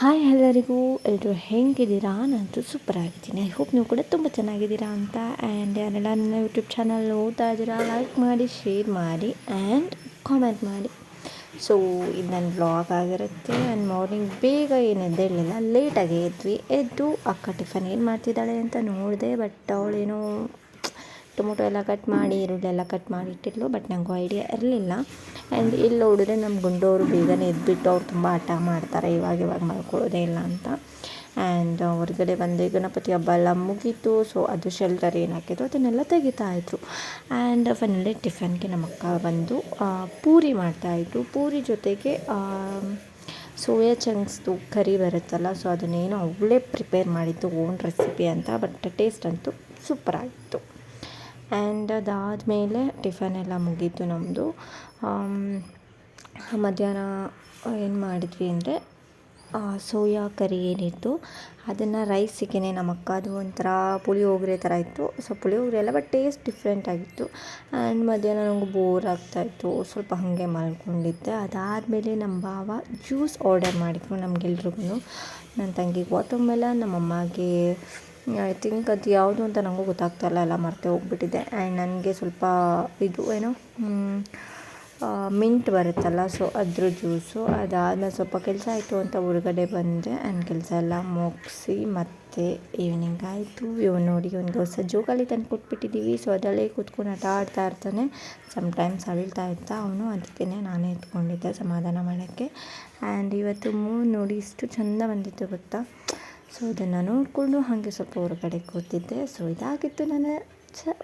Hi ಎಲ್ಲರಿಗೂ ಎಲ್ಲರೂ ಹೆಂಗಿದ್ದೀರಾ? ನಾನಂತೂ ಸೂಪರ್ ಆಗಿದ್ದೀನಿ. ಐ ಹೋಪ್ ನೀವು ಕೂಡ ತುಂಬ ಚೆನ್ನಾಗಿದ್ದೀರಾ ಅಂತ. ಆ್ಯಂಡ್ ಯಾರೆಲ್ಲ ನನ್ನ ಯೂಟ್ಯೂಬ್ ಚಾನಲ್ ಓದ್ತಾ ಇದ್ದೀರಾ ಲೈಕ್ ಮಾಡಿ ಶೇರ್ ಮಾಡಿ ಆ್ಯಂಡ್ ಕಾಮೆಂಟ್ ಮಾಡಿ. ಸೊ ಇದು ನನ್ನ ಬ್ಲಾಗ್ ಆಗಿರುತ್ತೆ. ಆ್ಯಂಡ್ ಮಾರ್ನಿಂಗ್ ಬೇಗ ಏನು ಎದ್ದೇಳಲಿಲ್ಲ ಲೇಟಾಗಿ ಎದ್ವಿ. ಎದ್ದು ಅಕ್ಕ ಟಿಫನ್ ಏನು ಮಾಡ್ತಿದ್ದಾಳೆ ಅಂತ ನೋಡಿದೆ ಬಟ್ ಅವಳೇನೋ ಟೊಮೊಟೊ ಎಲ್ಲ ಕಟ್ ಮಾಡಿ, ಈರುಳ್ಳಿ ಎಲ್ಲ ಕಟ್ ಮಾಡಿ ಇಟ್ಟಿದ್ಲು ಬಟ್ ನನಗೂ ಐಡಿಯಾ ಇರಲಿಲ್ಲ. ಆ್ಯಂಡ್ ಇಲ್ಲಿ ನೋಡಿದ್ರೆ ನಮ್ಮ ಗುಂಡೋರು ಬೇಗನೆ ಎದ್ಬಿಟ್ಟು ಅವ್ರು ತುಂಬ ಹಠ ಮಾಡ್ತಾರೆ, ಇವಾಗ ಇವಾಗ ಮಾಡ್ಕೊಳ್ಳೋದೇ ಇಲ್ಲ ಅಂತ. ಆ್ಯಂಡ್ ಹೊರಗಡೆ ಬಂದು ಗಣಪತಿ ಹಬ್ಬ ಎಲ್ಲ ಮುಗೀತು ಸೊ ಅದು ಶೆಲ್ಟರ್ ಏನು ಹಾಕಿದ್ರು, ಅದನ್ನೆಲ್ಲ ತೆಗಿತಾ ಇದ್ರು. ಆ್ಯಂಡ್ ಫೈನಲಿ ಟಿಫನ್ಗೆ ನಮ್ಮ ಅಕ್ಕ ಬಂದು ಪೂರಿ ಮಾಡ್ತಾಯಿದ್ರು ಪೂರಿ ಜೊತೆಗೆ ಸೋಯಾ ಚಂಕ್ಸ್ದು ಕರಿ ಬರುತ್ತಲ್ಲ ಸೊ ಅದನ್ನೇನು ಅವಳೇ ಪ್ರಿಪೇರ್ ಮಾಡಿದ್ದು ಓನ್ ರೆಸಿಪಿ ಅಂತ ಬಟ್ ಟೇಸ್ಟ್ ಅಂತೂ ಸೂಪರಾಗಿತ್ತು ಆ್ಯಂಡ್ ಅದಾದಮೇಲೆ ಟಿಫನ್ ಎಲ್ಲ ಮುಗೀತು ನಮ್ಮದು ಮಧ್ಯಾಹ್ನ ಏನು ಮಾಡಿದ್ವಿ ಅಂದರೆ ಸೋಯಾ ಕರಿ ಏನಿತ್ತು, ಅದನ್ನು ರೈಸಿಗೆ ನಮ್ಮ ಅಕ್ಕದು ಒಂಥರ ಪುಳಿಯೋಗರೆ ಥರ ಇತ್ತು. ಸೊ ಪುಳಿಯೋಗರೆ ಅಲ್ಲ ಬಟ್ ಟೇಸ್ಟ್ ಡಿಫ್ರೆಂಟ್ ಆಗಿತ್ತು. ಆ್ಯಂಡ್ ಮಧ್ಯಾಹ್ನ ನನಗೆ ಬೋರ್ ಆಗ್ತಾಯಿತ್ತು ಸ್ವಲ್ಪ ಹಾಗೆ ಮಲ್ಕೊಂಡಿದ್ದೆ. ಅದಾದಮೇಲೆ ನಮ್ಮ ಭಾವ ಜ್ಯೂಸ್ ಆರ್ಡರ್ ಮಾಡಿದ್ರು ನಮಗೆಲ್ರಿಗೂ ನನ್ನ ತಂಗಿಗೆ ವಾಟರ್ ನಮ್ಮ ಅಮ್ಮಗೆ ಐ ಥಿಂಕ್ ಅದು ಯಾವುದು ಅಂತ ನನಗೂ ಗೊತ್ತಾಗ್ತಾಯಿಲ್ಲ ಎಲ್ಲ ಮರೆತೇ ಹೋಗ್ಬಿಟ್ಟಿದೆ. ಆ್ಯಂಡ್ ನನಗೆ ಸ್ವಲ್ಪ ಇದು, ಏನು ಮಿಂಟ್ ಬರುತ್ತಲ್ಲ ಸೊ ಅದ್ರ ಜ್ಯೂಸು ಅದಾದಮೇಲೆ ಸ್ವಲ್ಪ ಕೆಲಸ ಆಯಿತು ಅಂತ ಹೊರಗಡೆ ಬಂದೆ. ಆ್ಯಂಡ್ ಕೆಲಸ ಎಲ್ಲ ಮುಗಿಸಿ ಮತ್ತೆ ಈವ್ನಿಂಗ್ ಆಯಿತು. ಇವ್ ನೋಡಿ, ಒಂದು ಹೊಸ ಜೋಕಾಲಿ ತಂದು ಕೊಟ್ಬಿಟ್ಟಿದ್ದೀವಿ. ಸೊ ಅದರಲ್ಲೇ ಕೂತ್ಕೊಂಡು ಆಟ ಆಡ್ತಾ ಇರ್ತಾನೆ. ಸಮ್ಟೈಮ್ಸ್ ಅಳ್ತಾ ಇರ್ತಾ ಅವನು. ಅದಕ್ಕೇ ನಾನೇ ಎತ್ಕೊಂಡಿದ್ದೆ ಸಮಾಧಾನ ಮಾಡೋಕ್ಕೆ. ಆ್ಯಂಡ್ ಇವತ್ತು ಮೂನ್ ನೋಡಿ ಇಷ್ಟು ಚೆಂದ ಬಂದಿತ್ತು ಗೊತ್ತಾ? ಸೊ ಇದನ್ನು ನೋಡಿಕೊಂಡು ಹಾಗೆ ಸ್ವಲ್ಪ ಹೊರಗಡೆ ಕೂತಿದ್ದೆ. ಸೊ ಇದಾಗಿತ್ತು ನನ್ನ ಚ